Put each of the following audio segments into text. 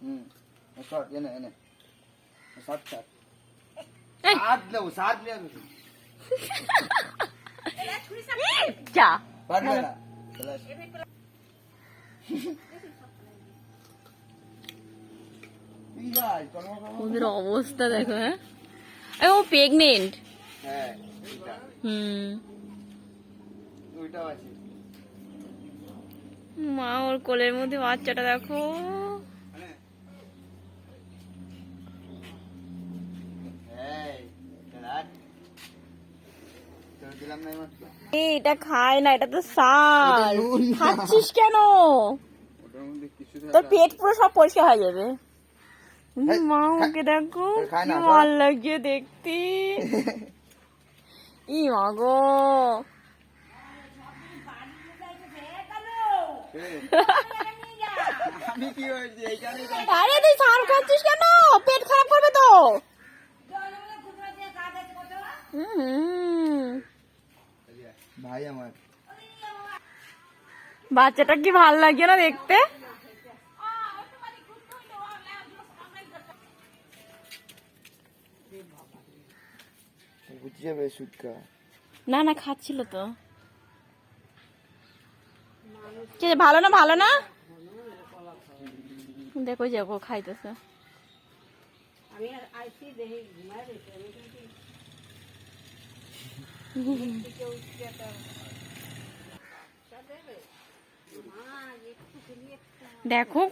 হুম সর এনে এনে সাত সাত এই। সাত নেবো সাত নেবো যা পারবে না চলে আসো। কি গাছ? কর্ম কর্ম। ওদের অবস্থা দেখো হ্যাঁ এই ও প্রেগনেন্ট হ্যাঁ ওইটা। হুম ওইটাও আছে মা ওর কোলের মধ্যে বাচ্চাটা দেখো এটা খায় না এটা তো না। খাচ্ছিস কেন? তোর পেট পুরো সব পরিষ্কার হয়ে যাবে। মা ওকে দেখো কি। ভালো লাগছে দেখতে। ই মা গো। আরে তুই সার খাচ্ছিস কেন পেট খারাপ করবে তো হুম। ভাই আমার। বাচ্চাটা কি ভালো লাগছে না দেখতে? না না খাচ্ছিল তো। কি ভালো না ভালো না? দেখো যাব খাইতেছে। দেখো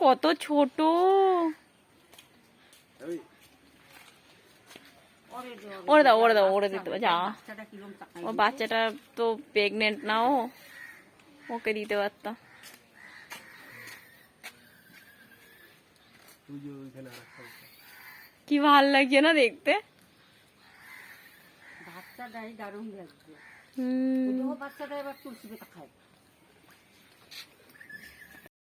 কত ছোট। ওরে দাও ওরে দাও, ওরে দিতে যা। ও বাচ্চাটা তো প্রেগনেন্ট না ও। ওকে দিতে পারতাম কি ভালো লাগছে না দেখতে? বাচ্চাটাই দারুণ ও বাচ্চাটা এবার তুলসী পাতা খায়।